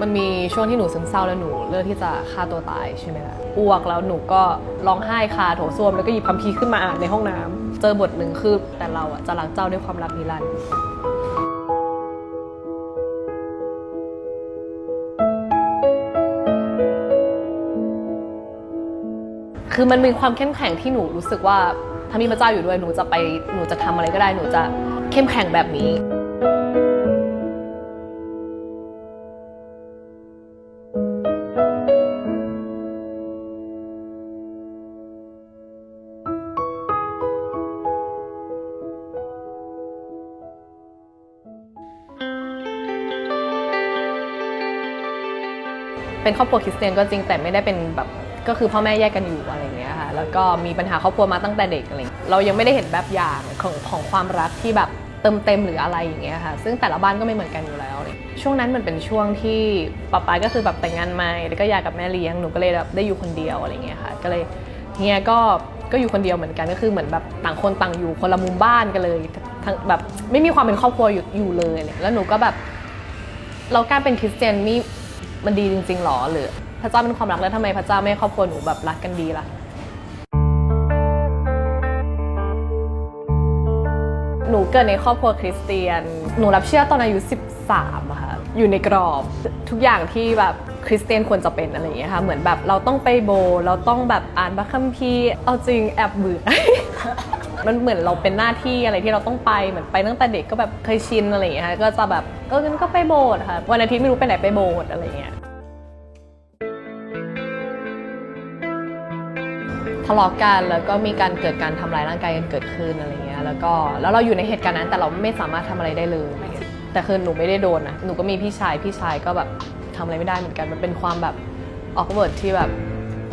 มันมีช่วงที่หนูซึมเศร้าแล้วหนูเลือกที่จะฆ่าตัวตายใช่ไหมล่ะอ้วกแล้วหนูก็ร้องไห้คาโถส้วมแล้วก็หยิบคัมภีร์ขึ้นมาอ่านในห้องน้ำเจอบทหนึ่งคือแต่เราอะจะรักเจ้าด้วยความรักนิรันดร์คือมันมีความเข้มแข็งที่หนูรู้สึกว่าถ้ามีพระเจ้าอยู่ด้วยหนูจะไปหนูจะทำอะไรก็ได้หนูจะเข้มแข็งแบบนี้ เป็นครอบครัวคริสเตียนก็จริงแต่ไม่ได้เป็นแบบก็คือพ่อแม่แยกกันอยู่อะไรเงี้ยค่ะแล้วก็มีปัญหาครอบครัวมาตั้งแต่เด็กอะไรเรายังไม่ได้เห็นแบบอย่างของของความรักที่แบบเติมเต็มหรืออะไรอย่างเงี้ยค่ะ ซึ่งแต่ละบ้านก็ไม่เหมือนกันอยู่แล้ว ช่วงนั้นมันเป็นช่วงที่ป๊าป๊าก็คือแบบแต่งงานใหม่แล้วก็หย่ากับแม่เลี้ยงหนูก็เลยแบบได้อยู่คนเดียวอะไรเงี้ยค่ะ ก็เลยเฮียก็ก็อยู่คนเดียวเหมือนกันก็คือเหมือนแบบต่างคนต่างอยู่คนละมุมบ้านกันเลยทั้งแบบไม่มีความเป็นครอบครัวอยู่อยู่เลยอะไรเลยแล้วหนูก็แบบเราการเป็นคริสเตียนนี่ มันดีจริงๆหรอหรือ พระเจ้าเป็นความรักแล้วทำไมพระเจ้าไม่ให้ครอบครัวหนูแบบรักกันดีล่ะหนูเกิดในครอบครัวคริสเตียน หนูรับเชื่อตอนอายุ 13อะค่ะ อยู่ในกรอบทุกอย่างที่แบบคริสเตียนควรจะเป็นอะไรอย่างเงี้ยค่ะ เหมือนแบบเราต้องไปโบ เราต้องแบบอ่านพระคัมภีร์เอาจริงแอบเบื่อ มันเหมือนเราเป็นหน้าที่อะไรที่เราต้องไปเหมือนไปตั้งแต่เด็กก็แบบเคยชินอะไรอย่างเงี้ยค่ะก็จะแบบเอองั้นก็ไปโบสถ์ค่ะวันอาทิตย์ไม่รู้ไปไหนไปโบสถ์อะไรอย่างเงี้ยทะเลาะกันแล้วก็มีการเกิดการทำร้ายร่างกายกันเกิดขึ้นอะไรเงี้ยแล้วก็แล้วเราอยู่ในเหตุการณ์นั้นแต่เราไม่สามารถทำอะไรได้เลย แต่คือหนูไม่ได้โดนนะหนูก็มีพี่ชายพี่ชายก็แบบทำอะไรไม่ได้เหมือนกันมันเป็นความแบบออกเวิร์ดที่แบบ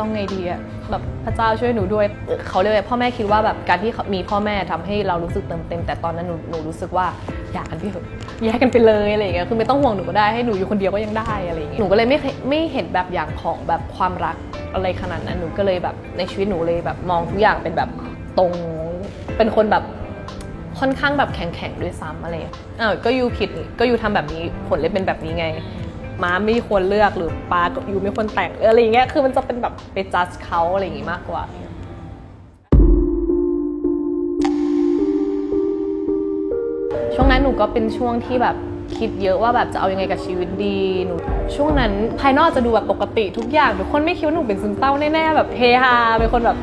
ต้องไงดีอะแบบพระเจ้าช่วยหนูด้วย เขาเรียกว่าพ่อแม่คิดว่าแบบการที่มีพ่อแม่ทำให้เรารู้สึกเติมเต็ม แต่ตอนนั้นหนูหนูรู้สึกว่าอยากกันพี่เถอะแยกกันไปเลยอะไรอย่างเงี้ยคือไม่ต้องห่วงหนูก็ได้ให้หนูอยู่คนเดียวก็ยังได้อะไรอย่างเงี้ยหนูก็เลยไม่ไม่เห็นแบบอย่างของแบบความรักอะไรขนาดนั้นหนูก็เลยแบบในชีวิตหนูเลยแบบมองทุกอย่างเป็นแบบตรงเป็นคนแบบค่อนข้างแบบแข็งๆด้วยซ้ำอะไรอ้าวก็ยูผิดก็ยูทำแบบนี้ผลเลยเป็นแบบนี้ไง ม้าไม่ควรเลือกหรือปลากับยูไม่ควรแต่งอะไรอย่างเงี้ยคือมันจะเป็นแบบไปจัดเขาอะไรอย่างงี้มากกว่าช่วงนั้นหนูก็เป็นช่วงที่แบบคิดเยอะว่าแบบจะเอายังไงกับชีวิตดีหนูช่วงนั้นภายนอกจะดูแบบปกติทุกอย่างทุกคนไม่คิดว่าหนูเป็นซึมเศร้าแน่ๆแบบเฮฮาเป็นคนแบบ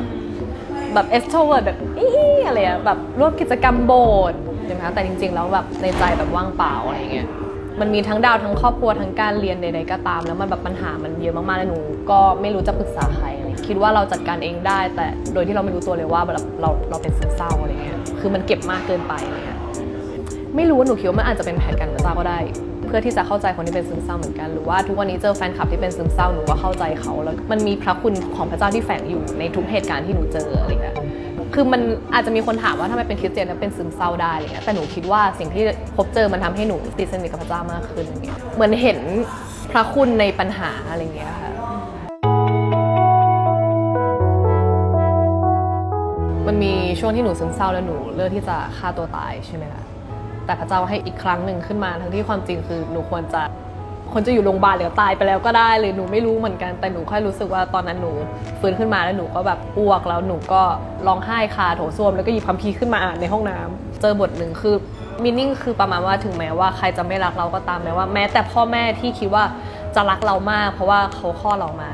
แบบเอสโทรเวิร์ดแบบอีอะไรอะแบบร่วมกิจกรรมโบสถ์ใช่ไหมคะแต่จริง ๆ แล้วแบบในใจแบบว่างเปล่าอะไรอย่างเงี้ย มันมีทั้งดาวทั้งครอบครัวทั้งการเรียนใดๆก็ตาม แล้วมันแบบปัญหามันเยอะมากๆเลยหนู ก็ไม่รู้จะปรึกษาใครอะไรคิดว่าเราจัดการเองได้ แต่โดยที่เราไม่รู้ตัวเลยว่าแบบเราเราเป็นซึมเศร้าอะไรเงี้ยคือมันเก็บมากเกินไปอะไรเงี้ยไม่รู้ว่าหนูคิดว่ามันอาจจะเป็นแผนการพระเจ้าก็ได้ เพื่อที่จะเข้าใจคนที่เป็นซึมเศร้าเหมือนกันหรือว่าทุกวันนี้เจอแฟนคลับที่เป็นซึมเศร้าหนูก็เข้าใจเขาแล้วมันมีพระคุณของพระเจ้าที่แฝงอยู่ในทุกเหตุการณ์ที่หนูเจออะไรเงี้ย คือมันอาจจะมีคนถามว่าทำไมเป็นคริสเตียนแล้วเป็นซึมเศร้าได้อะไรเงี้ยแต่หนูคิดว่าสิ่งที่พบเจอมันทำให้หนูติดสนิทกับพระเจ้ามากขึ้นอะไรเงี้ยเหมือนเห็นพระคุณในปัญหาอะไรเงี้ยค่ะมันมีช่วงที่หนูซึมเศร้าแล้วหนูเลือกที่จะฆ่าตัวตายใช่ไหมคะแต่พระเจ้าให้อีกครั้งหนึ่งขึ้นมาทั้งที่ความจริงคือหนูควรจะ ควรจะอยู่โรงพยาบาลหรือตายไปแล้วก็ได้เลยหนูไม่รู้เหมือนกันแต่หนูแค่รู้สึกว่าตอนนั้นหนูฟื้นขึ้นมาแล้วหนูก็แบบอ้วกแล้วหนูก็ร้องไห้คาโถส้วมแล้วก็หยิบคัมภีร์ขึ้นมาอ่านในห้องน้ำเจอบทหนึ่งคือมินิ่งคือประมาณว่าถึงแม้ว่าใครจะไม่รักเราก็ตามแม้ว่าแม้แต่พ่อแม่ที่คิดว่าจะรักเรามาก เพราะว่าเขาคลอดเรามา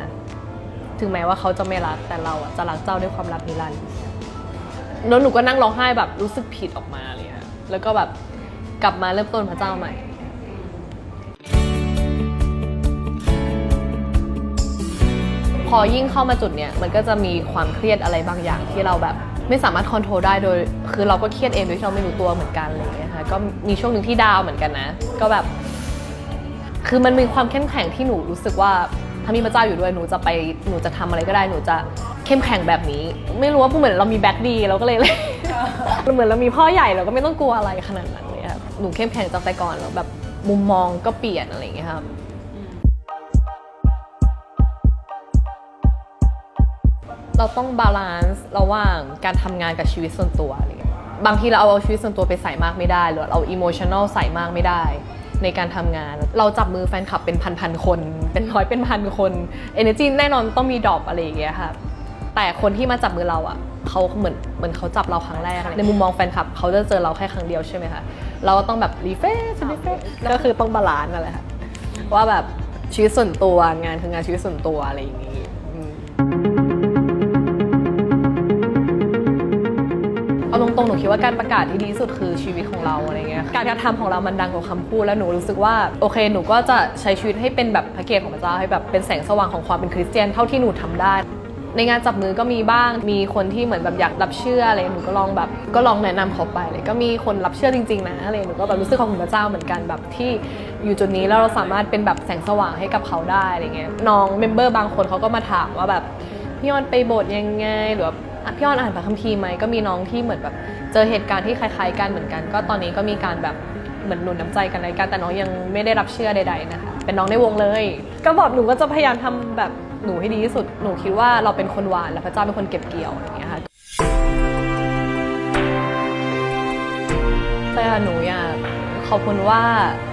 ถึงแม้ว่าเขาจะไม่รักแต่เราจะรักเจ้าด้วยความรักนิรันดร์แล้วหนูก็นั่งร้องไห้แบบรู้สึกผิดออกมาเลยอะแล้วก็แบบกลับมาเริ่มต้นพระเจ้าใหม่ อยิ่งเข้ามาจุดเนี้ยมันก็จะมีความเครียดอะไรบางอย่างที่เราแบบไม่สามารถคอนโทรลได้โดย คือเราก็เครียดเองโดยที่เราไม่รู้ตัวเหมือนกันอะไรอย่างเงี้ยค่ะก็มีช่วงหนึ่งที่ดาวเหมือนกันนะ ก็แบบ คือมันมีความเข้มแข็งที่หนูรู้สึกว่าถ้ามีพระเจ้าอยู่ด้วยหนูจะไปหนูจะทำอะไรก็ได้หนูจะเข้มแข็งแบบนี้ ไม่รู้ว่าเหมือนเรามีแบ็คดีเราก็เลยเหมือนเรามีพ่อใหญ่เราก็ไม่ต้องกลัวอะไรขนาดนั้นเลยครับหนูเข้มแข็งจากแต่ก่อนแล้วแบบมุมมองก็เปลี่ยนอะไรอย่างเงี้ยครับ เราต้องบาลานซ์ระหว่างการทำงานกับชีวิตส่วนตัวอะไรเงี้ยบางทีเราเอาชีวิตส่วนตัวไปใส่มากไม่ได้ หรือเราอิโมชัน a ลใส่มากไม่ได้ ในการทำงาน เราจับมือแฟนคลับเป็นพันๆคน เป็นร้อยเป็นพันคน energy แน่นอนต้องมีดรอปอะไรอย่างเงี้ยค่ะแต่คนที่มาจับมือเราอะเขาเหมือนเหมือนเขาจับเราครั้งแรก ในมุมมองแฟนคลับเขาจะเจอเราแค่ครั้งเดียวใช่ไหมคะเราก็ต้องแบบรีเฟรชรีเฟรชก็คือต้องบาลานซ์นั่นแหละค่ะว่าแบบชีวิตส่วนตัวงานคืองานชีวิตส่วนตัวอะไรอย่างงี้ รงๆหนูคิดว่าการประกาศที่ดีที่สุดคือชีวิตของเราอะไรเงี้ยการกระทำของเรามันดังกว่าคำพูดแล้วหนูรู้สึกว่าโอเคหนูก็จะใช้ชีวิตให้เป็นแบบพระเกียรติของพระเจ้าให้แบบเป็นแสงสว่างของความเป็นคริสเตียนเท่าที่หนูทำได้ ในงานจับมือก็มีบ้างมีคนที่เหมือนแบบอยากรับเชื่ออะไรหนูก็ลองแบบก็ลองแนะนำเขาไปเลยก็มีคนรับเชื่อจริงๆนะอะไรหนูก็แบบรู้สึกขอบคุณพระเจ้าเหมือนกันแบบที่อยู่จุดนี้แล้วเราสามารถเป็นแบบแสงสว่างให้กับเขาได้อะไรเงี้ยน้องเมมเบอร์บางคนเขาก็มาถามว่าแบบพี่ออนไปโบสถ์ยังไงหรือว่า พี่ออนอ่านพระคัมภีร์ไหมก็มีน้องที่เหมือนแบบเจอเหตุการณ์ที่คล้ายๆกันเหมือนกัน ก็ตอนนี้ก็มีการแบบเหมือนหนุนน้ำใจกันในการแต่น้องยังไม่ได้รับเชื่อใดๆนะคะเป็นน้องในวงเลย ก็บอกหนูก็จะพยายามทำแบบหนูให้ดีที่สุดหนูคิดว่าเราเป็นคนหวานและพระเจ้าเป็นคนเก็บเกี่ยวอย่างเงี้ยค่ะแต่หนูอยากขอบคุณว่า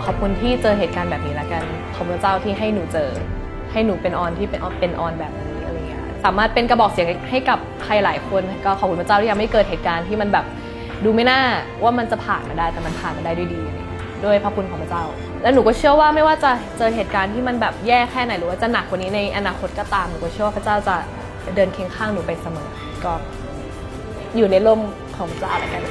ขอบคุณที่เจอเหตุการณ์แบบนี้ละกันขอบคุณพระเจ้าที่ให้หนูเจอ ให้หนูเป็นออนที่เป็นออนเป็นออนแบบนี้ สามารถเป็นกระบอกเสียงให้กับใครหลายคน ก็ขอบคุณพระเจ้าที่ยังไม่เกิดเหตุการณ์ที่มันแบบดูไม่น่าว่ามันจะผ่านมาได้แต่มันผ่านมาได้ด้วยดีด้วยพระคุณของพระเจ้า และหนูก็เชื่อว่าไม่ว่าจะเจอเหตุการณ์ที่มันแบบแย่แค่ไหนหรือว่าจะหนักกว่านี้ในอนาคตก็ตามหนูก็เชื่อว่าพระเจ้าจะเดินเคียงข้างหนูไปเสมอ ก็อยู่ในร่มของพระเจ้าแล้วกัน